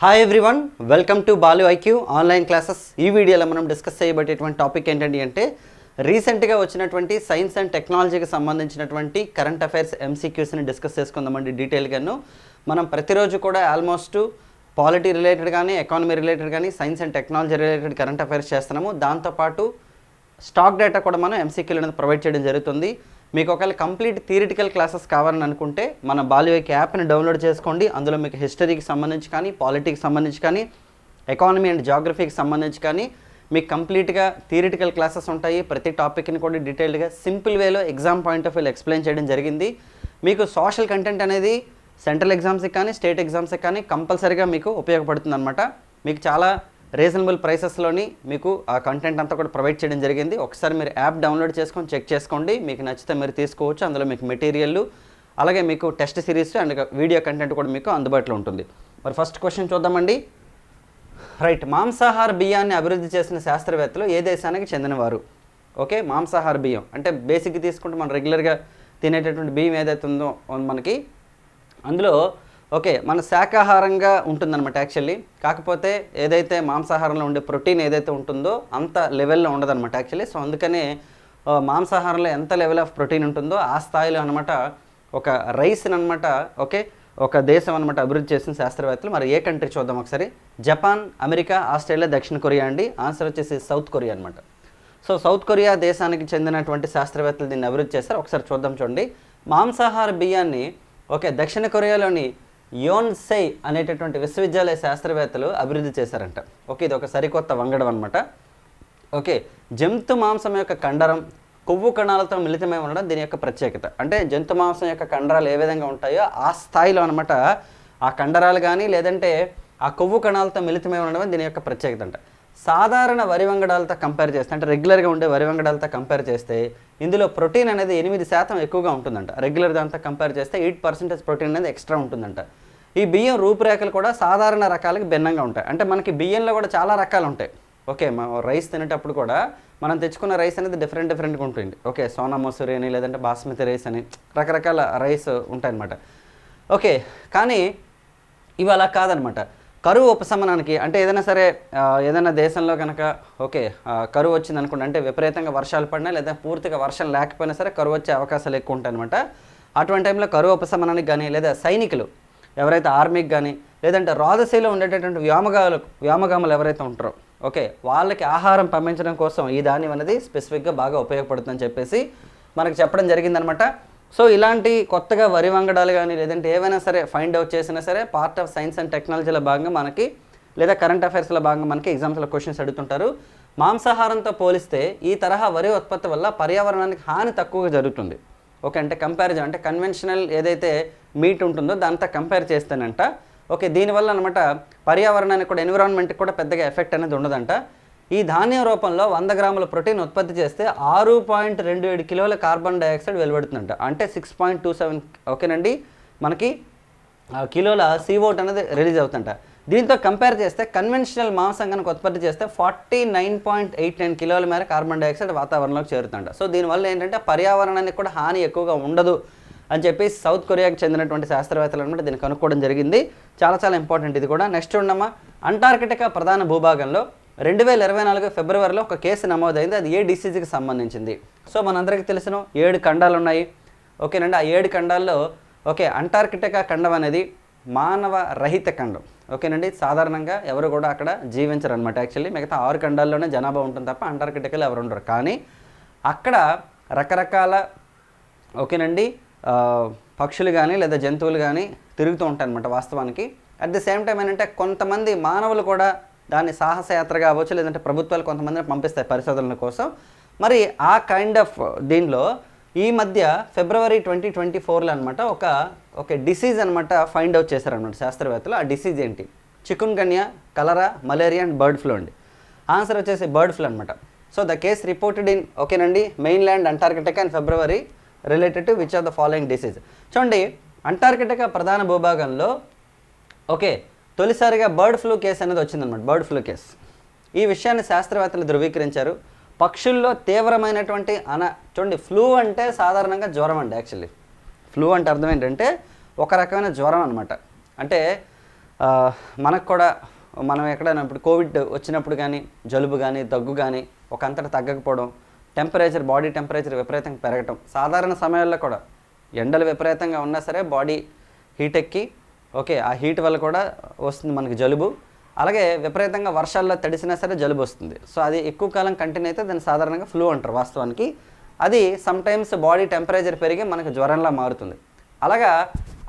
Hi everyone welcome to Balu IQ online classes ఈ వీడియోలో మనం డిస్కస్ చేయబడేటువంటి టాపిక్ ఏంటండి అంటే రీసెంట్గా వచ్చినటువంటి సైన్స్ అండ్ టెక్నాలజీకి సంబంధించినటువంటి కరెంట్ అఫైర్స్ ఎంసీక్యూస్ని డిస్కస్ చేసుకుందామండి డీటెయిల్గాను మనం ప్రతిరోజు కూడా ఆల్మోస్ట్ పాలిటీ రిలేటెడ్ కానీ ఎకానమీ రిలేటెడ్ కానీ science and technology related current affairs చేస్తున్నాము. దాంతోపాటు స్టాక్ డేటా కూడా మనం ఎంసీక్యూలు అనేది ప్రొవైడ్ చేయడం జరుగుతుంది. మీకు ఒకవేళ కంప్లీట్ థియరిటికల్ క్లాసెస్ కావాలని అనుకుంటే మన బాల్యోకి యాప్ని డౌన్లోడ్ చేసుకోండి. అందులో మీకు హిస్టరీకి సంబంధించి కానీ పాలిటిక్స్ సంబంధించి కానీ ఎకానమీ అండ్ జాగ్రఫీకి సంబంధించి కానీ మీకు కంప్లీట్గా థియరిటికల్ క్లాసెస్ ఉంటాయి. ప్రతి టాపిక్ని కూడా డీటెయిల్డ్గా సింపుల్ వేలో exam point of view explain చేయడం జరిగింది. మీకు సోషల్ కంటెంట్ అనేది సెంట్రల్ ఎగ్జామ్స్కి కానీ స్టేట్ ఎగ్జామ్స్కి కానీ కంపల్సరీగా మీకు ఉపయోగపడుతుంది అనమాట మీకు చాలా రీజనబుల్ ప్రైసెస్లోని మీకు ఆ కంటెంట్ అంతా కూడా ప్రొవైడ్ చేయడం జరిగింది. ఒకసారి మీరు యాప్ డౌన్లోడ్ చేసుకొని చెక్ చేసుకోండి. మీకు నచ్చితే మీరు తీసుకోవచ్చు. అందులో మీకు మెటీరియల్ అలాగే మీకు test series and video content కూడా మీకు అందుబాటులో ఉంటుంది. మరి ఫస్ట్ క్వశ్చన్ చూద్దామండి. రైట్ మాంసాహార బియ్యాన్ని అభివృద్ధి చేసిన శాస్త్రవేత్తలు ఏ దేశానికి చెందినవారు? ఓకే మాంసాహార బియ్యం. అంటే బేసిక్గా తీసుకుంటే మనం రెగ్యులర్గా తినేటటువంటి బియ్యం ఏదైతే ఉందో మనకి అందులో ఓకే మన శాకాహారంగా ఉంటుందన్నమాట యాక్చువల్లీ. కాకపోతే ఏదైతే మాంసాహారంలో ఉండే ప్రోటీన్ ఏదైతే ఉంటుందో అంత లెవెల్లో ఉండదన్నమాట యాక్చువల్లీ. సో అందుకనే మాంసాహారంలో ఎంత లెవెల్ ఆఫ్ ప్రోటీన్ ఉంటుందో ఆ స్థాయిలో అనమాట ఒక రైస్ని అనమాట ఓకే ఒక దేశం అనమాట అభివృద్ధి చేసిన శాస్త్రవేత్తలు. మరి ఏ కంట్రీ చూద్దాం ఒకసారి? జపాన్ అమెరికా ఆస్ట్రేలియా దక్షిణ కొరియా అండి. ఆన్సర్ వచ్చేసి సౌత్ కొరియా అనమాట సో సౌత్ కొరియా దేశానికి చెందినటువంటి శాస్త్రవేత్తలు దీన్ని అభివృద్ధి చేస్తారు ఒకసారి చూద్దాం చూడండి. మాంసాహార బియ్యాన్ని ఓకే దక్షిణ కొరియాలోని యోన్సై అనేటటువంటి విశ్వవిద్యాలయ శాస్త్రవేత్తలు అభివృద్ధి చేశారంట. ఓకే ఇది ఒక సరికొత్త వంగడం అనమాట ఓకే జంతు మాంసం యొక్క కండరం కొవ్వు కణాలతో మిళితమై ఉండడం దీని యొక్క ప్రత్యేకత. అంటే జంతు మాంసం యొక్క కండరాలు ఏ విధంగా ఉంటాయో ఆ స్థాయిలో అనమాట ఆ కండరాలు కానీ లేదంటే ఆ కొవ్వు కణాలతో మిళితమై ఉండడం దీని యొక్క ప్రత్యేకత అంట. సాధారణ వరి వంగడాలతో కంపేర్ చేస్తే అంటే రెగ్యులర్గా ఉండే వరి వంగడాలతో కంపేర్ చేస్తే ఇందులో ప్రోటీన్ అనేది ఎనిమిది శాతం ఎక్కువగా ఉంటుందంట. రెగ్యులర్ దాంతో కంపేర్ చేస్తే ఎయిట్ పర్సెంటేజ్ ప్రోటీన్ అనేది ఎక్స్ట్రా ఉంటుందంట. ఈ బియ్యం రూపురేఖలు కూడా సాధారణ రకాలకు భిన్నంగా ఉంటాయి. అంటే మనకి బియ్యంలో కూడా చాలా రకాలు ఉంటాయి. ఓకే మా రైస్ తినేటప్పుడు కూడా మనం తెచ్చుకున్న రైస్ అనేది డిఫరెంట్ డిఫరెంట్గా ఉంటుంది. ఓకే సోనా మసూరి అని లేదంటే బాస్మతి రైస్ అని రకరకాల రైస్ ఉంటాయన్నమాట. ఓకే కానీ ఇవి అలా కాదనమాట కరువు ఉపశమనానికి అంటే ఏదైనా సరే ఏదైనా దేశంలో కనుక ఓకే కరువు వచ్చింది అనుకోండి అంటే విపరీతంగా వర్షాలు పడినా లేదా పూర్తిగా వర్షం లేకపోయినా సరే కరువు వచ్చే అవకాశాలు ఎక్కువ ఉంటాయి అనమాట అటువంటి టైంలో కరువు ఉపశమనానికి కానీ లేదా సైనికులు ఎవరైతే ఆర్మీకి కానీ లేదంటే రాజశీలో ఉండేటటువంటి వ్యోమగాలు వ్యోమగాములు ఎవరైతే ఉంటారో ఓకే వాళ్ళకి ఆహారం పంపించడం కోసం ఈ ధాన్యం అనేది స్పెసిఫిక్గా బాగా ఉపయోగపడుతుందని చెప్పేసి మనకు చెప్పడం జరిగిందనమాట సో ఇలాంటి కొత్తగా వరి వంగడాలు కానీ లేదంటే ఏవైనా సరే ఫైండ్ అవుట్ చేసినా సరే పార్ట్ ఆఫ్ సైన్స్ అండ్ టెక్నాలజీలో భాగంగా మనకి లేదా కరెంట్ అఫైర్స్లో భాగంగా మనకి ఎగ్జామ్స్లో క్వశ్చన్స్ అడుగుతుంటారు. మాంసాహారంతో పోలిస్తే ఈ తరహా వరి ఉత్పత్తి వల్ల పర్యావరణానికి హాని తక్కువగా జరుగుతుంది. ఓకే అంటే కంపారిజన్ అంటే కన్వెన్షనల్ ఏదైతే మీట్ ఉంటుందో దాంతో కంపేర్ చేస్తేనంట. ఓకే దీనివల్ల అనమాట పర్యావరణానికి కూడా ఎన్విరాన్మెంట్కి కూడా పెద్దగా ఎఫెక్ట్ అనేది ఉండదంట. ఈ ధాన్యం రూపంలో వంద గ్రాముల ప్రోటీన్ ఉత్పత్తి చేస్తే ఆరు పాయింట్ రెండు ఏడు కిలోల కార్బన్ డైఆక్సైడ్ వెలువడుతుందంట. అంటే సిక్స్ పాయింట్ టూ సెవెన్ ఓకేనండి? మనకి కిలోల సీఓట్ అనేది రిలీజ్ అవుతుంట దీంతో కంపేర్ చేస్తే కన్వెన్షనల్ మాంసం కనుక ఉత్పత్తి చేస్తే forty nine point eight nine కిలోల మేర కార్బన్ డైఆక్సైడ్ వాతావరణంలోకి చేరుతుంట సో దీనివల్ల ఏంటంటే పర్యావరణానికి కూడా హాని ఎక్కువగా ఉండదు అని చెప్పి సౌత్ కొరియాకి చెందినటువంటి శాస్త్రవేత్తలు అనమాట దీన్ని కనుక్కోవడం జరిగింది. చాలా చాలా ఇంపార్టెంట్ ఇది కూడా. నెక్స్ట్ ఉన్నమా అంటార్కిటికా ప్రధాన భూభాగంలో రెండు వేల ఇరవై నాలుగు ఫిబ్రవరిలో ఒక కేసు నమోదైంది. అది ఏ డిసీజ్కి సంబంధించింది? సో మనందరికీ తెలిసిన ఏడు ఖండాలు ఉన్నాయి ఓకేనండి ఆ ఏడు ఖండాల్లో ఓకే అంటార్కిటికా ఖండం అనేది మానవ రహిత ఖండం. ఓకేనండి సాధారణంగా ఎవరు కూడా అక్కడ జీవించరు అనమాట యాక్చువల్లీ మిగతా ఆరు ఖండాల్లోనే జనాభా ఉంటుంది తప్ప అంటార్కిటికాలో ఎవరు ఉండరు. కానీ అక్కడ రకరకాల ఓకేనండి పక్షులు కానీ లేదా జంతువులు కానీ తిరుగుతూ ఉంటాయి అనమాట వాస్తవానికి. అట్ ది సేమ్ టైం ఏంటంటే కొంతమంది మానవులు కూడా దాన్ని సాహసయాత్ర కావచ్చు లేదంటే ప్రభుత్వాలు కొంతమందిని పంపిస్తాయి పరిశోధనల కోసం. మరి ఆ కైండ్ ఆఫ్ దీనిలో ఈ మధ్య ఫిబ్రవరి ట్వంటీ ట్వంటీ ఫోర్లో అనమాట ఒక ఒక డిసీజ్ అనమాట ఫైండ్ అవుట్ చేశారనమాట శాస్త్రవేత్తలు. ఆ డిసీజ్ ఏంటి? Chikungunya cholera malaria and bird flu అండి. ఆన్సర్ వచ్చేసి బర్డ్ ఫ్లూ అనమాట so the case reported in ఓకేనండి mainland Antarctica and February related to which of the following disease చూడండి అంటార్కిటికా ప్రధాన భూభాగంలో ఓకే తొలిసారిగా బర్డ్ ఫ్లూ కేసు అనేది వచ్చిందనమాట బర్డ్ ఫ్లూ కేసు. ఈ విషయాన్ని శాస్త్రవేత్తలు ధృవీకరించారు. పక్షుల్లో తీవ్రమైనటువంటి అన చూడండి ఫ్లూ అంటే సాధారణంగా జ్వరం అండి యాక్చువల్లీ. ఫ్లూ అంటే అర్థం ఏంటంటే ఒక రకమైన జ్వరం అనమాట అంటే మనకు కూడా మనం ఎక్కడైనా ఇప్పుడు కోవిడ్ వచ్చినప్పుడు కానీ జలుబు కానీ దగ్గు కానీ ఒక అంతటా తగ్గకపోవడం టెంపరేచర్ బాడీ టెంపరేచర్ విపరీతంగా పెరగటం సాధారణ సమయాల్లో కూడా ఎండలు విపరీతంగా ఉన్నా సరే బాడీ హీట్ ఎక్కి ఓకే ఆ హీట్ వల్ల కూడా వస్తుంది మనకి జలుబు. అలాగే విపరీతంగా వర్షాల్లో తడిసినా సరే జలుబు వస్తుంది. సో అది ఎక్కువ కాలం కంటిన్యూ అయితే దాన్ని సాధారణంగా ఫ్లూ అంటారు వాస్తవానికి. అది సమ్టైమ్స్ బాడీ టెంపరేచర్ పెరిగి మనకు జ్వరంలా మారుతుంది. అలాగా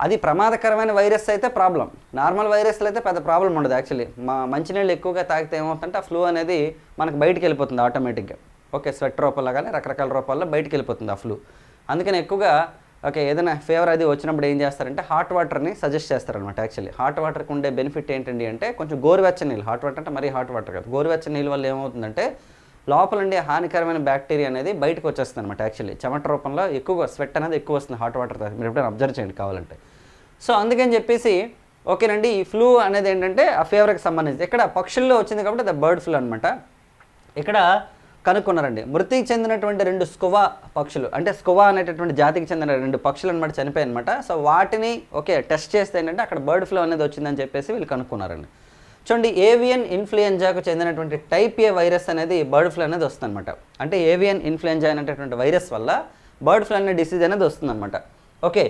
అది ప్రమాదకరమైన వైరస్ అయితే ప్రాబ్లం నార్మల్ వైరస్లు అయితే పెద్ద ప్రాబ్లం ఉండదు యాక్చువల్లీ మా మంచినీళ్ళు ఎక్కువగా తాగితే ఏమవుతుందంటే ఆ ఫ్లూ అనేది మనకు బయటికి వెళ్ళిపోతుంది ఆటోమేటిక్గా ఓకే స్వెట్ రూపంలో కానీ రకరకాల రూపాల్లో బయటికి వెళ్ళిపోతుంది ఆ ఫ్లూ. అందుకని ఎక్కువగా ఓకే ఏదైనా ఫీవర్ అది వచ్చినప్పుడు ఏం చేస్తారంటే హాట్ వాటర్ని సజెస్ట్ చేస్తారనమాట యాక్చువల్లీ హాట్ వాటర్కి ఉండే బెనిఫిట్ ఏంటండి అంటే కొంచెం గోరువెచ్చని నీళ్ళు. హాట్ వాటర్ అంటే మరీ హాట్ వాటర్ కాదు. గోరువెచ్చని నీళ్ళ వల్ల ఏమవుతుందంటే లోపల ఉండే హానికరమైన బ్యాక్టీరియా అనేది బయటకు వచ్చేస్తుంది అనమాట యాక్చువల్లీ చెమట రూపంలో ఎక్కువగా స్వెట్ అనేది ఎక్కువ వస్తుంది హాట్ వాటర్ మీరు ఎప్పుడైనా అబ్జర్వ్ చేయండి కావాలంటే. సో అందుకని చెప్పేసి ఓకేనండి ఈ ఫ్లూ అనేది ఏంటంటే ఆ ఫీవర్కి సంబంధించి ఇక్కడ పక్షుల్లో వచ్చింది కాబట్టి ద బర్డ్ ఫ్లూ అనమాట ఇక్కడ కనుక్కున్నారండి. మృతికి చెందినటువంటి రెండు స్కువా పక్షులు అంటే స్కువా అనేటటువంటి జాతికి చెందిన రెండు పక్షులు అనమాట చనిపోయాయి అనమాట సో వాటిని ఓకే టెస్ట్ చేస్తే ఏంటంటే అక్కడ బర్డ్ ఫ్లూ అనేది వచ్చిందని చెప్పేసి వీళ్ళు కనుక్కున్నారండి. చూడండి ఏవియన్ ఇన్ఫ్లుయెంజాకు చెందినటువంటి టైప్ ఏ వైరస్ అనేది బర్డ్ ఫ్లూ అనేది వస్తుందన్నమాట. అంటే ఏవియన్ ఇన్ఫ్లుయెంజా అనేటటువంటి వైరస్ వల్ల బర్డ్ ఫ్లూ అనే డిసీజ్ అనేది వస్తుందన్నమాట. ఓకే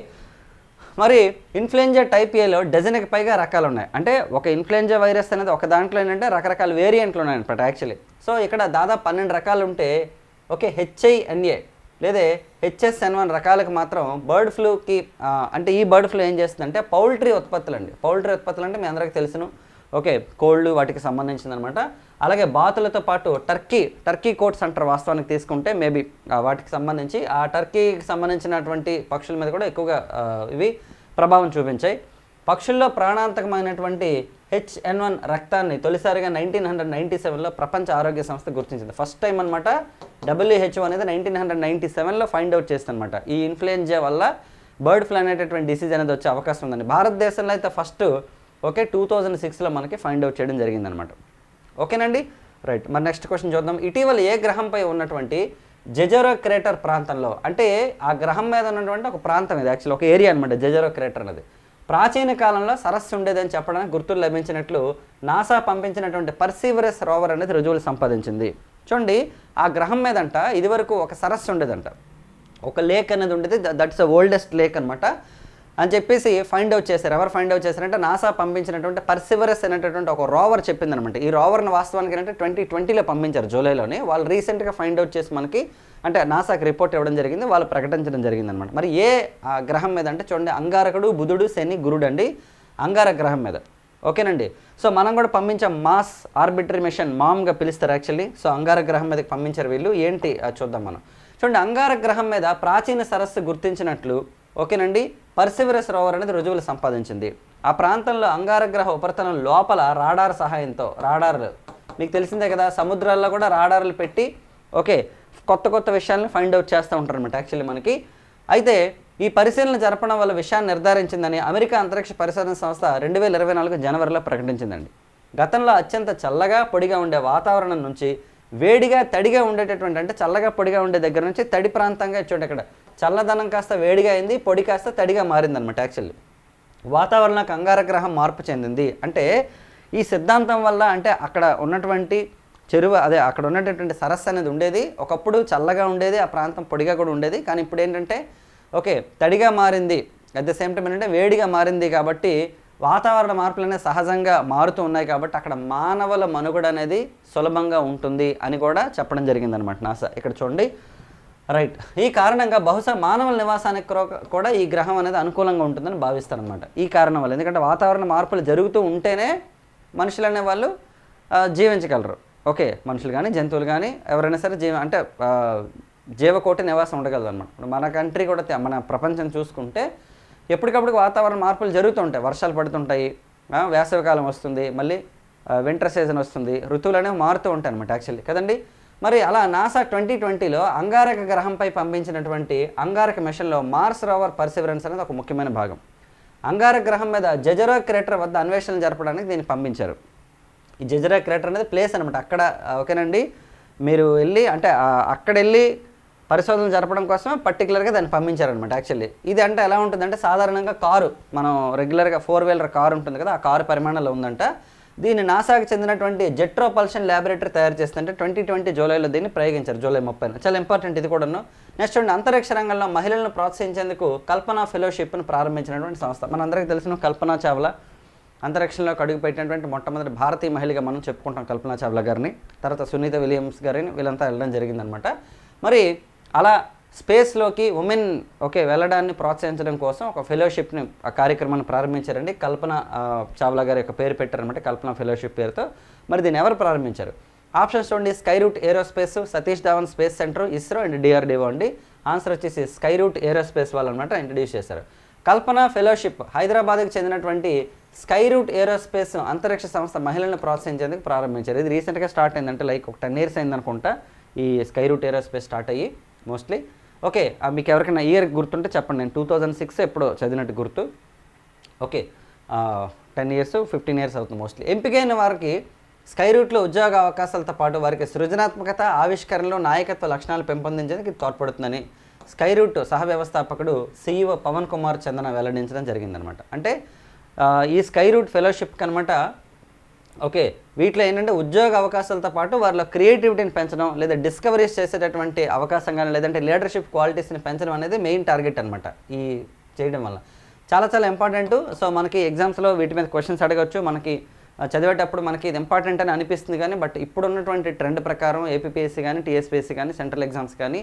మరి ఇన్ఫ్లుయెంజా టైప్ ఏలో డజన్కి పైగా రకాలు ఉన్నాయి అంటే ఒక ఇన్ఫ్లుయెంజా వైరస్ అనేది ఒక దాంట్లో ఏంటంటే రకరకాల వేరియంట్లు ఉన్నాయి అనమాట యాక్చువల్లీ. సో ఇక్కడ దాదాపు పన్నెండు రకాలు ఉంటే ఓకే హెచ్ఐఎన్ఏ లేదా హెచ్ఎస్ఎన్ వన్ రకాలకు మాత్రం బర్డ్ ఫ్లూకి అంటే ఈ బర్డ్ ఫ్లూ ఏం చేస్తుందంటే పౌల్ట్రీ ఉత్పత్తులు అండి పౌల్ట్రీ ఉత్పత్తులు అంటే మీ అందరికీ తెలుసును. ఓకే కోళ్ళు వాటికి సంబంధించింది అనమాట అలాగే బాతులతో పాటు టర్కీ టర్కీ కోట్స్ అంటారు వాస్తవానికి తీసుకుంటే మేబీ వాటికి సంబంధించి. ఆ టర్కీకి సంబంధించినటువంటి పక్షుల మీద కూడా ఎక్కువగా ఇవి ప్రభావం చూపించాయి. పక్షుల్లో ప్రాణాంతకమైనటువంటి హెచ్ఎన్ వన్ రక్తాన్ని తొలిసారిగా నైన్టీన్ హండ్రెడ్ నైంటీ సెవెన్లో ప్రపంచ ఆరోగ్య సంస్థ గుర్తించింది. ఫస్ట్ టైం అనమాట డబ్ల్యూహెచ్ఓ అనేది నైన్టీన్ హండ్రెడ్ నైంటీ సెవెన్లో ఫైండ్ అవుట్ చేస్తుందన్నమాట ఈ ఇన్ఫ్లుయెంజా వల్ల బర్డ్ ఫ్లూ అనేటటువంటి డిసీజ్ అనేది వచ్చే అవకాశం ఉందండి. భారతదేశంలో అయితే ఫస్ట్ ఓకే టూ థౌజండ్ సిక్స్లో మనకి ఫైండ్ అవుట్ చేయడం జరిగిందనమాట ఓకేనండి? రైట్. మరి నెక్స్ట్ క్వశ్చన్ చూద్దాం. ఇటీవల ఏ గ్రహంపై ఉన్నటువంటి జెజరో క్రేటర్ ప్రాంతంలో అంటే ఆ గ్రహం మీద ఉన్నటువంటి ఒక ప్రాంతం ఇది యాక్చువల్ ఒక ఏరియా అనమాట జెజరో క్రేటర్ అనేది. ప్రాచీన కాలంలో సరస్సు ఉండేదని చెప్పడానికి గుర్తులు లభించినట్లు నాసా పంపించినటువంటి పర్సీవరస్ రోవర్ అనేది రుజువులు సంపాదించింది. చూడండి ఆ గ్రహం మీదంట ఇదివరకు ఒక సరస్సు ఉండేదంట. ఒక లేక్ అనేది ఉండేది దట్స్ ద ఓల్డెస్ట్ లేక్ అనమాట అని చెప్పేసి ఫైండ్ అవుట్ చేశారు. ఎవరు ఫైండ్ అవుట్ చేశారంటే నాసా పంపించినటువంటి పర్సివరస్ అనేటటువంటి ఒక రోవర్ చెప్పిందనమాట. ఈ రోవర్ని వాస్తవానికి ఏంటంటే ట్వంటీ ట్వంటీలో పంపించారు జూలైలోనే. వాళ్ళు రీసెంట్గా ఫైండ్ అవుట్ చేసి మనకి అంటే నాసాకి రిపోర్ట్ ఇవ్వడం జరిగింది. వాళ్ళు ప్రకటించడం జరిగింది అనమాట మరి ఏ ఆ, గ్రహం మీద అంటే చూడండి అంగారకుడు బుధుడు శని గురుడు అండి అంగార గ్రహం మీద. ఓకేనండి? సో మనం కూడా పంపించాం మాస్ ఆర్బిటరీ మిషన్ మామ్గా పిలుస్తారు యాక్చువల్లీ. సో అంగార గ్రహం మీదకి పంపించారు వీళ్ళు. ఏంటి అది చూద్దాం మనం. చూడండి అంగార గ్రహం మీద ప్రాచీన సరస్సు గుర్తించినట్లు ఓకేనండి. పర్సివరస్ రోవర్ అనేది రుజువులు సంపాదించింది. ఆ ప్రాంతంలో అంగారగ్రహ ఉపరితలం లోపల రాడార్ సహాయంతో రాడార్లు మీకు తెలిసిందే కదా సముద్రాల్లో కూడా రాడార్లు పెట్టి ఓకే కొత్త కొత్త విషయాలను ఫైండ్ అవుట్ చేస్తూ ఉంటారు అనమాట యాక్చువల్లీ మనకి. అయితే ఈ పరిశీలన జరపడం వల్ల విషయాన్ని నిర్ధారించిందని అమెరికా అంతరిక్ష పరిశోధన సంస్థ రెండు వేల ఇరవై నాలుగు జనవరిలో ప్రకటించిందండి. గతంలో అత్యంత చల్లగా పొడిగా ఉండే వాతావరణం నుంచి వేడిగా తడిగా ఉండేటటువంటి అంటే చల్లగా పొడిగా ఉండే దగ్గర నుంచి తడి ప్రాంతంగా చూడండి ఇక్కడ చల్లదనం కాస్త వేడిగా అయింది పొడి కాస్త తడిగా మారిందనమాట యాక్చువల్లీ వాతావరణ కంగార గ్రహం మార్పు చెందింది. అంటే ఈ సిద్ధాంతం వల్ల అంటే అక్కడ ఉన్నటువంటి చెరువు అదే అక్కడ ఉన్నటువంటి సరస్సు అనేది ఉండేది. ఒకప్పుడు చల్లగా ఉండేది ఆ ప్రాంతం పొడిగా కూడా ఉండేది. కానీ ఇప్పుడు ఏంటంటే ఓకే తడిగా మారింది. అట్ ద సేమ్ టైం ఏంటంటే వేడిగా మారింది కాబట్టి వాతావరణ మార్పులనే సహజంగా మారుతూ ఉన్నాయి కాబట్టి అక్కడ మానవుల మనుగడ అనేది సులభంగా ఉంటుంది అని కూడా చెప్పడం జరిగిందనమాట నాసా. ఇక్కడ చూడండి రైట్ ఈ కారణంగా బహుశా మానవుల నివాసానికి కూడా ఈ గ్రహం అనేది అనుకూలంగా ఉంటుందని భావిస్తారనమాట ఈ కారణం వల్ల. ఎందుకంటే వాతావరణ మార్పులు జరుగుతూ ఉంటేనే మనుషులు అనే వాళ్ళు జీవించగలరు. ఓకే మనుషులు కానీ జంతువులు కానీ ఎవరైనా సరే జీవ అంటే జీవకోటి నివాసం ఉండగలదు అనమాట ఇప్పుడు మన కంట్రీ కూడా మన ప్రపంచం చూసుకుంటే ఎప్పటికప్పుడు వాతావరణ మార్పులు జరుగుతుంటాయి వర్షాలు పడుతుంటాయి వేసవికాలం వస్తుంది మళ్ళీ వింటర్ సీజన్ వస్తుంది ఋతువులు అనేవి మారుతూ ఉంటాయి అనమాట యాక్చువల్లీ కదండి? మరి అలా నాసా ట్వంటీ ట్వంటీలో అంగారక గ్రహంపై పంపించినటువంటి అంగారక మిషన్లో మార్స్ రోవర్ పర్సివరెన్స్ అనేది ఒక ముఖ్యమైన భాగం. అంగారక గ్రహం మీద జజరో క్రేటర్ వద్ద అన్వేషణలు జరపడానికి దీన్ని పంపించారు. ఈ జజరా క్రేటర్ అనేది ప్లేస్ అనమాట అక్కడ ఓకేనండి? మీరు వెళ్ళి అంటే అక్కడ వెళ్ళి పరిశోధనలు జరపడం కోసం పర్టికులర్గా దాన్ని పంపించారనమాట యాక్చువల్లీ ఇది అంటే ఎలా ఉంటుందంటే సాధారణంగా కారు మనం రెగ్యులర్గా ఫోర్ వీలర్ కారు ఉంటుంది కదా ఆ కారు పరిమాణంలో ఉందంట. దీన్ని నాసాకు చెందినటువంటి జెట్రోపల్షన్ ల్యాబొరేటరీ తయారు చేస్తుంటే ట్వంటీ ట్వంటీ జూలైలో దీన్ని ప్రయోగించారు జూలై ముప్పై చాలా ఇంపార్టెంట్ ఇది కూడాను. నెక్స్ట్ చూడండి అంతరిక్ష రంగంలో మహిళలను ప్రోత్సహించేందుకు కల్పన ఫెలోషిప్ను ప్రారంభించినటువంటి సంస్థ. మనందరికీ తెలిసిన కల్పన చావ్లా అంతరిక్షంలోకి అడుగుపెట్టినటువంటి మొట్టమొదటి భారతీయ మహిళగా మనం చెప్పుకుంటాం కల్పన చావ్లా గారిని. తర్వాత సునీత విలియమ్స్ గారిని వీళ్ళంతా వెళ్ళడం జరిగిందనమాట. మరి అలా స్పేస్లోకి ఉమెన్ ఓకే వెళ్ళడాన్ని ప్రోత్సహించడం కోసం ఒక ఫెలోషిప్ని ఆ కార్యక్రమాన్ని ప్రారంభించారండి. కల్పన చావ్లా గారి యొక్క పేరు పెట్టారనమాట కల్పన ఫెలోషిప్ పేరుతో. మరి దీన్ని ఎవరు ప్రారంభించారు? ఆప్షన్స్ చూడండి Skyroot Aerospace Satish Dhawan space centre ISRO and DRDO అండి. ఆన్సర్ వచ్చేసి స్కై రూట్ ఏరోస్పేస్ వాళ్ళు అనమాట ఇంట్రడ్యూస్ చేశారు. కల్పన ఫెలోషిప్ హైదరాబాద్కి చెందినటువంటి స్కై రూట్ ఏరోస్పేస్ అంతరిక్ష సంస్థ మహిళలను ప్రోత్సహించేందుకు ప్రారంభించారు. ఇది రీసెంట్గా స్టార్ట్ అయిందంటే లైక్ ఒక టెన్ ఇయర్స్ అయిందనుకుంటా ఈ స్కై రూట్ ఏరోస్పేస్ స్టార్ట్ అయ్యి. మోస్ట్లీ ఓకే ఆ మీకు ఎవరికైనా ఇయర్ గుర్తుంటే చెప్పండి. నేను టూ థౌజండ్ సిక్స్ ఎప్పుడో చదివినట్టు గుర్తు. Okay ten years fifteen years అవుతుంది మోస్ట్లీ ఎంపికైన వారికి స్కై రూట్లో ఉద్యోగ అవకాశాలతో పాటు వారికి సృజనాత్మకత ఆవిష్కరణలో నాయకత్వ లక్షణాలు పెంపొందించేందుకు తోడ్పడుతుందని స్కై రూట్ సహ వ్యవస్థాపకుడు సీఈఓ పవన్ కుమార్ చందన వెల్లడించడం జరిగిందనమాట. అంటే ఈ స్కై రూట్ ఫెలోషిప్కి అనమాట ఓకే వీటిలో ఏంటంటే ఉద్యోగ అవకాశాలతో పాటు వారిలో క్రియేటివిటీని పెంచడం లేదా డిస్కవరీస్ చేసేటటువంటి అవకాశం కానీ లేదంటే లీడర్షిప్ క్వాలిటీస్ని పెంచడం అనేది మెయిన్ టార్గెట్ అనమాట ఈ చేయడం వల్ల. చాలా చాలా ఇంపార్టెంట్ సో మనకి ఎగ్జామ్స్లో వీటి మీద క్వశ్చన్స్ అడగచ్చు. మనకి చదివేటప్పుడు మనకి ఇది ఇంపార్టెంట్ అని అనిపిస్తుంది కానీ బట్ ఇప్పుడు ఉన్నటువంటి ట్రెండ్ ప్రకారం ఏపీపీఎస్సీ కానీ టీఎస్పీఎస్సీ కానీ సెంట్రల్ ఎగ్జామ్స్ కానీ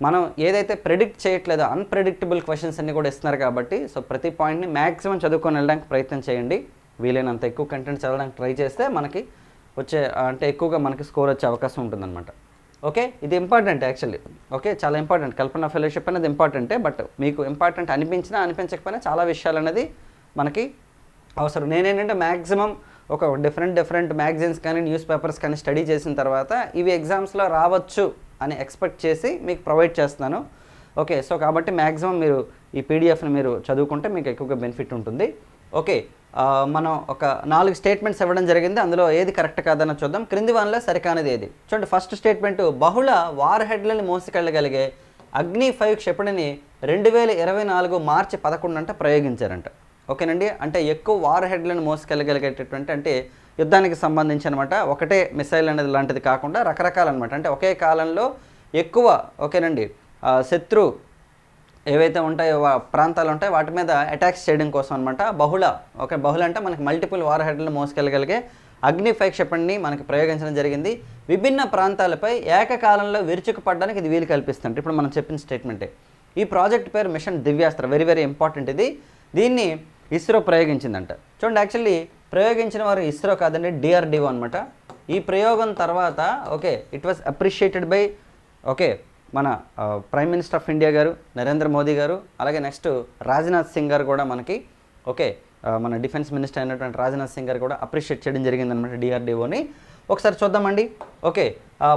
మనం ఏదైతే ప్రెడిక్ట్ చేయట్లేదో అన్ప్రెడిక్టబుల్ క్వశ్చన్స్ అన్ని కూడా ఇస్తున్నారు కాబట్టి సో ప్రతి పాయింట్ని మ్యాక్సిమం చదువుకొని వెళ్ళడానికి ప్రయత్నం చేయండి. వీలైనంత ఎక్కువ కంటెంట్ చదవడానికి ట్రై చేస్తే మనకి వచ్చే అంటే ఎక్కువగా మనకి స్కోర్ వచ్చే అవకాశం ఉంటుందన్నమాట. ఓకే ఇది ఇంపార్టెంట్ యాక్చువల్లీ ఓకే చాలా ఇంపార్టెంట్ కల్పన ఫెలోషిప్ అనేది ఇంపార్టెంటే బట్ మీకు ఇంపార్టెంట్ అనిపించినా అనిపించకపోయినా చాలా విషయాలు అనేది మనకి అవసరం. నేనేంటంటే మ్యాక్సిమం ఒక డిఫరెంట్ డిఫరెంట్ మ్యాగజైన్స్ కానీ న్యూస్ పేపర్స్ కానీ స్టడీ చేసిన తర్వాత ఇవి ఎగ్జామ్స్లో రావచ్చు అని ఎక్స్పెక్ట్ చేసి మీకు ప్రొవైడ్ చేస్తున్నాను. ఓకే సో కాబట్టి మ్యాక్సిమం మీరు ఈ పీడిఎఫ్ని మీరు చదువుకుంటే మీకు ఎక్కువగా బెనిఫిట్ ఉంటుంది. ఓకే మనం ఒక నాలుగు స్టేట్మెంట్స్ ఇవ్వడం జరిగింది. అందులో ఏది కరెక్ట్ కాదన్న చూద్దాం. క్రింది వన్లో సరికానిది ఏది? చూడండి ఫస్ట్ స్టేట్మెంట్ బహుళ వార్ హెడ్లను మోసుకెళ్ళగలిగే అగ్ని ఫైవ్ క్షిపణిని రెండు వేల ఇరవై నాలుగు మార్చి పదకొండు అంట ప్రయోగించారంట. ఓకేనండి? అంటే ఎక్కువ వార్ హెడ్లను మోసుకెళ్ళగలిగేటటువంటి అంటే యుద్ధానికి సంబంధించి అనమాట ఒకటే మిసైల్ అనేది లాంటిది కాకుండా రకరకాల అనమాట అంటే ఒకే కాలంలో ఎక్కువ ఓకేనండి శత్రు ఏవైతే ఉంటాయో వా- ప్రాంతాలు ఉంటాయో వాటి మీద అటాక్స్ చేయడం కోసం అనమాట బహుళ ఓకే బహుళ అంటే మనకి మల్టిపుల్ వార్ హెడ్లు మోసుకెళ్ళగలిగే అగ్ని క్షిపణిని మనకి ప్రయోగించడం జరిగింది. విభిన్న ప్రాంతాలపై ఏకకాలంలో విరుచుకుపడడానికి ఇది వీలు కల్పిస్తుంది ఇప్పుడు మనం చెప్పిన స్టేట్మెంటే ఈ ప్రాజెక్ట్ పేరు mission Divyastra very very important ఇది. దీన్ని ఇస్రో ప్రయోగించిందంట. చూడండి యాక్చువల్లీ ప్రయోగించిన వారు ఇస్రో కాదండి డిఆర్డిఓ అనమాట ఈ ప్రయోగం తర్వాత okay it was appreciated by okay మన prime minister of India garu Narendra Modi గారు అలాగే నెక్స్ట్ రాజ్నాథ్ సింగ్ గారు కూడా మనకి ఓకే మన డిఫెన్స్ మినిస్టర్ అయినటువంటి రాజ్నాథ్ సింగ్ గారు కూడా అప్రిషియేట్ చేయడం జరిగిందనమాట డిఆర్డిఓని ఒకసారి చూద్దామండి ఓకే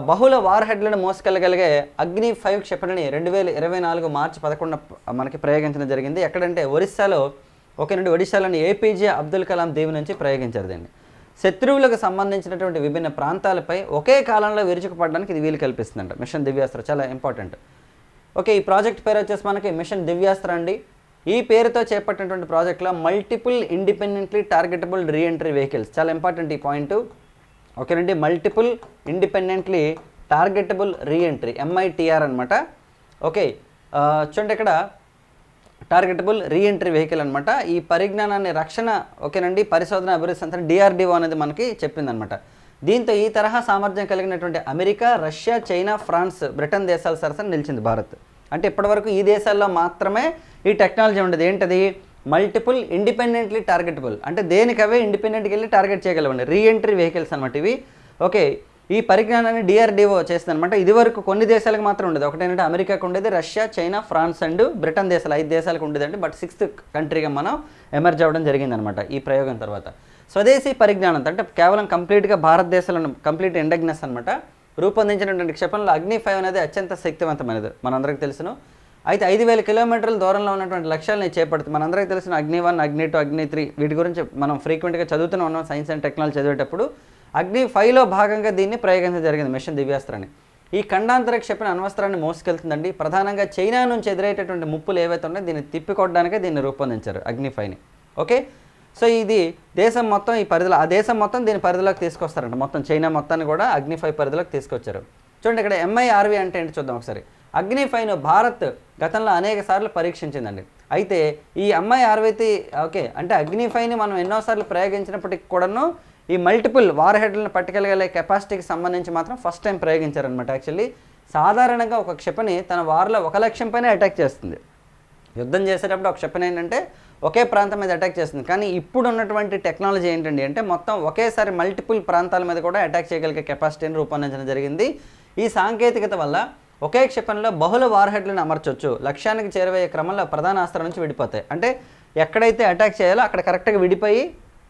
బహుళ వార్ హెడ్లను మోసుకెళ్ళగలిగే అగ్ని ఫైవ్ క్షిపణిని రెండు వేల ఇరవై నాలుగు మార్చి పదకొండున మనకి ప్రయోగించడం జరిగింది. ఎక్కడంటే ఒరిస్సాలో ఓకేనండి ఒడిశాలోని ఏపీజే అబ్దుల్ కలాం దీవి నుంచి ప్రయోగించారు దీన్ని. శత్రువులకు సంబంధించినటువంటి విభిన్న ప్రాంతాలపై ఒకే కాలంలో విరుచుకుపడడానికి ఇది వీలు కల్పిస్తుందంట. మిషన్ దివ్యాస్త్ర చాలా ఇంపార్టెంట్ ఓకే ఈ ప్రాజెక్ట్ పేరు వచ్చేసి మనకి మిషన్ దివ్యాస్త్ర అండి. ఈ పేరుతో చేపట్టినటువంటి ప్రాజెక్ట్లో multiple independently targetable reentry vehicles చాలా ఇంపార్టెంట్ ఈ పాయింట్. ఓకేనండి multiple independently targetable reentry MITR అనమాట ఓకే చూడండి ఇక్కడ టార్గెటబుల్ రీఎంట్రీ వెహికల్ అనమాట ఈ పరిజ్ఞానాన్ని రక్షణ ఓకేనండి పరిశోధన అభివృద్ధి సంస్థ డిఆర్డిఓ అనేది మనకి చెప్పిందనమాట దీంతో ఈ తరహా సామర్థ్యం కలిగినటువంటి America Russia China France Britain దేశాల సరసన నిలిచింది భారత్. అంటే ఇప్పటివరకు ఈ దేశాల్లో మాత్రమే ఈ టెక్నాలజీ ఉండేది. ఏంటది? Multiple independently targetable. అంటే దేనికవే ఇండిపెండెంట్కి వెళ్ళి టార్గెట్ చేయగలవండి? రీఎంట్రీ వెహికల్స్ అనమాట ఇవి. ఓకే ఈ పరిజ్ఞానాన్ని డిఆర్డిఓ చేస్తుంది అనమాట ఇది వరకు కొన్ని దేశాలకు మాత్రం ఉండేది. ఒకటేంటంటే అమెరికాకు ఉండేది Russia China France and Britain దేశాలు. ఐదు దేశాలకు ఉండేదండి బట్ సిక్స్త్ కంట్రీగా మనం ఎమర్జ్ అవ్వడం జరిగిందనమాట ఈ ప్రయోగం తర్వాత. స్వదేశీ పరిజ్ఞానం అంటే కేవలం కంప్లీట్గా భారతదేశంలో కంప్లీట్ ఇండగ్నెస్ అనమాట రూపొందించినటువంటి క్షిపణిలో అగ్ని ఫైవ్ అనేది అత్యంత శక్తివంతమైనది. మనందరికీ తెలుసును. అయితే ఐదు వేల కిలోమీటర్ల దూరంలో ఉన్నటువంటి లక్ష్యాలని చేపడుతుంది మనందరికీ తెలిసిన అగ్ని వన్ అగ్ని టూ అగ్ని త్రీ వీటి గురించి మనం ఫ్రీక్వెంట్గా చదువుతూనే ఉన్నాం. సైన్స్ అండ్ టెక్నాలజీ చదివేటప్పుడు అగ్ని ఫైవ్లో భాగంగా దీన్ని ప్రయోగించడం జరిగింది మిషన్ దివ్యాస్త్రాన్ని. ఈ ఖండాంతర క్షిపణి అణ్వస్త్రాన్ని మోసుకెళ్తుందండి. ప్రధానంగా చైనా నుంచి ఎదురయ్యేటటువంటి ముప్పులు ఏవైతే ఉన్నాయో దీన్ని తిప్పికొట్టడానికే దీన్ని రూపొందించారు అగ్నిఫైని ఓకే? సో ఇది దేశం మొత్తం ఈ పరిధిలో ఆ దేశం మొత్తం దీని పరిధిలోకి తీసుకొస్తారంట. మొత్తం చైనా మొత్తాన్ని కూడా అగ్నిఫై పరిధిలోకి తీసుకొచ్చారు. చూడండి ఇక్కడ ఎంఐఆర్వి అంటే ఏంటి చూద్దాం ఒకసారి. అగ్నిఫైను భారత్ గతంలో అనేక సార్లు పరీక్షించిందండి. అయితే ఈ ఎంఐఆర్వైతే ఓకే అంటే అగ్నిఫైని మనం ఎన్నోసార్లు ప్రయోగించినప్పటికి కూడాను ఈ మల్టిపుల్ వార్ హెడ్లను పట్టుకెళ్ళగలే కెపాసిటీకి సంబంధించి మాత్రం ఫస్ట్ టైం ప్రయోగించారనమాట యాక్చువల్లీ సాధారణంగా ఒక క్షిపణి తన వారిలో ఒక లక్ష్యం పైన అటాక్ చేస్తుంది. యుద్ధం చేసేటప్పుడు ఒక క్షిపణి ఏంటంటే ఒకే ప్రాంతం మీద అటాక్ చేస్తుంది. కానీ ఇప్పుడు ఉన్నటువంటి టెక్నాలజీ ఏంటండి అంటే మొత్తం ఒకేసారి మల్టిపుల్ ప్రాంతాల మీద కూడా అటాక్ చేయగలిగే కెపాసిటీని రూపొందించడం జరిగింది. ఈ సాంకేతికత వల్ల ఒకే క్షిపణిలో బహుళ వార్హెడ్లను అమర్చొచ్చు. లక్ష్యానికి చేరువయ్యే క్రమంలో ప్రధాన అస్త్రం నుంచి విడిపోతాయి. అంటే ఎక్కడైతే అటాక్ చేయాలో అక్కడ కరెక్ట్గా విడిపోయి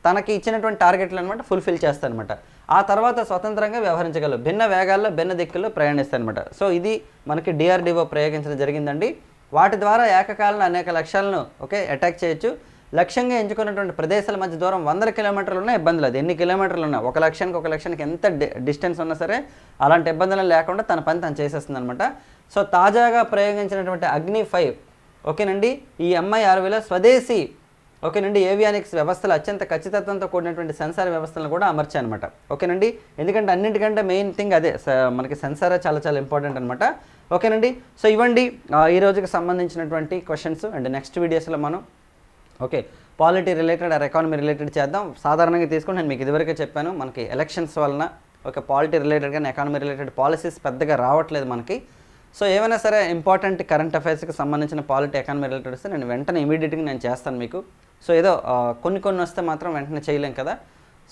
తనకి ఇచ్చినటువంటి టార్గెట్లు అనమాట ఫుల్ఫిల్ చేస్తానమాట ఆ తర్వాత స్వతంత్రంగా వ్యవహరించగలరు. భిన్న వేగాల్లో భిన్న దిక్కుల్లో ప్రయాణిస్తారనమాట సో ఇది మనకి డిఆర్డిఓ ప్రయోగించడం జరిగిందండి. వాటి ద్వారా ఏకకాలంలో అనేక లక్ష్యాలను ఓకే అటాక్ చేయొచ్చు. లక్ష్యంగా ఎంచుకున్నటువంటి ప్రదేశాల మధ్య దూరం వందల కిలోమీటర్లు ఉన్నా ఇబ్బంది లేదు. ఎన్ని కిలోమీటర్లు ఉన్నా ఒక లక్ష్యానికి ఒక లక్ష్యానికి ఎంత డి- డిస్టెన్స్ ఉన్నా సరే అలాంటి ఇబ్బందులు లేకుండా తన పని తను చేసేస్తుంది అనమాట సో తాజాగా ప్రయోగించినటువంటి అగ్ని ఫైవ్ ఓకేనండి? ఈ ఎంఐ ఆర్వీలో స్వదేశీ ఓకేనండి ఏవియానిక్స్ వ్యవస్థలు అత్యంత ఖచ్చితత్వంతో కూడినటువంటి సెన్సార్ వ్యవస్థలను కూడా అమర్చానమాట ఓకేనండి ఎందుకంటే అన్నింటికంటే మెయిన్ థింగ్ అదే మనకి సెన్సారే చాలా చాలా ఇంపార్టెంట్ అనమాట ఓకేనండి సో ఇవ్వండి ఈ రోజుకి సంబంధించినటువంటి క్వశ్చన్స్ అండ్ నెక్స్ట్ వీడియోస్లో మనం okay polity related or economy related చేద్దాం. సాధారణంగా తీసుకుని నేను మీకు ఇదివరకే చెప్పాను మనకి ఎలక్షన్స్ వలన ఒక పాలిటీ రిలేటెడ్ కానీ ఎకానమీ రిలేటెడ్ పాలసీస్ పెద్దగా రావట్లేదు మనకి. సో ఏమైనా సరే ఇంపార్టెంట్ కరెంట్ అఫైర్స్కి సంబంధించిన పాలిటీ ఎకానమీ రిలేటెడ్ వస్తే నేను వెంటనే ఇమీడియట్గా నేను చేస్తాను మీకు. సో ఏదో కొన్ని కొన్ని వస్తే మాత్రం వెంటనే చేయలేం కదా.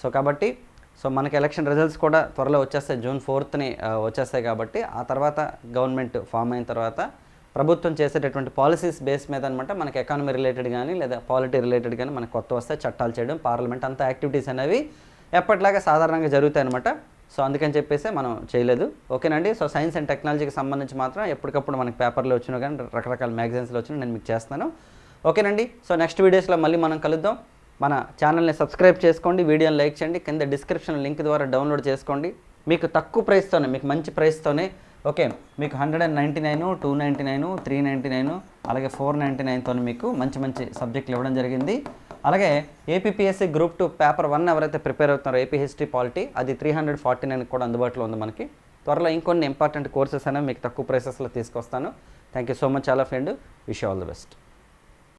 సో కాబట్టి సో మనకి ఎలక్షన్ రిజల్ట్స్ కూడా త్వరలో వచ్చేస్తాయి. జూన్ ఫోర్త్ని వచ్చేస్తాయి కాబట్టి ఆ తర్వాత గవర్నమెంట్ ఫామ్ అయిన తర్వాత ప్రభుత్వం చేసేటటువంటి పాలసీస్ బేస్ మీద అనమాట మనకి ఎకానమీ రిలేటెడ్ కానీ లేదా పాలిటీ రిలేటెడ్ కానీ మనకు కొత్త వస్తే చట్టాలు చేయడం పార్లమెంట్ అంత యాక్టివిటీస్ అనేవి ఎప్పటిలాగా సాధారణంగా జరుగుతాయి అనమాట సో అందుకని చెప్పేసి మనం చేయలేదు. ఓకేనండి? సో సైన్స్ అండ్ టెక్నాలజీకి సంబంధించి మాత్రం ఎప్పటికప్పుడు మనకి పేపర్లో వచ్చినా కానీ రకరకాల మ్యాగజైన్స్లో వచ్చినా నేను మీకు చేస్తాను ఓకేనండి? సో నెక్స్ట్ వీడియోస్లో మళ్ళీ మనం కలుద్దాం. మన ఛానల్ని సబ్స్క్రైబ్ చేసుకోండి వీడియోని లైక్ చేయండి కింద డిస్క్రిప్షన్ లింక్ ద్వారా డౌన్లోడ్ చేసుకోండి. మీకు తక్కువ ప్రైస్తోనే మీకు మంచి ప్రైస్తోనే ఓకే మీకు hundred and ninety nine two ninety nine three ninety nine అలాగే ఫోర్ నైంటీ నైన్తో మీకు మంచి మంచి సబ్జెక్టులు ఇవ్వడం జరిగింది. అలాగే APPSC group two paper one ఎవరైతే ప్రిపేర్ అవుతున్నారో ఏపీ హిస్టరీ పాలిటీ అది త్రీ హండ్రెడ్ ఫార్టీ నైన్ కూడా అందుబాటులో ఉంది మనకి. త్వరలో ఇంకొన్ని ఇంపార్టెంట్ కోర్సెస్ అనేవి మీకు తక్కువ ప్రైసెస్లో తీసుకొస్తాను. Thank you so much all of and wish all the best.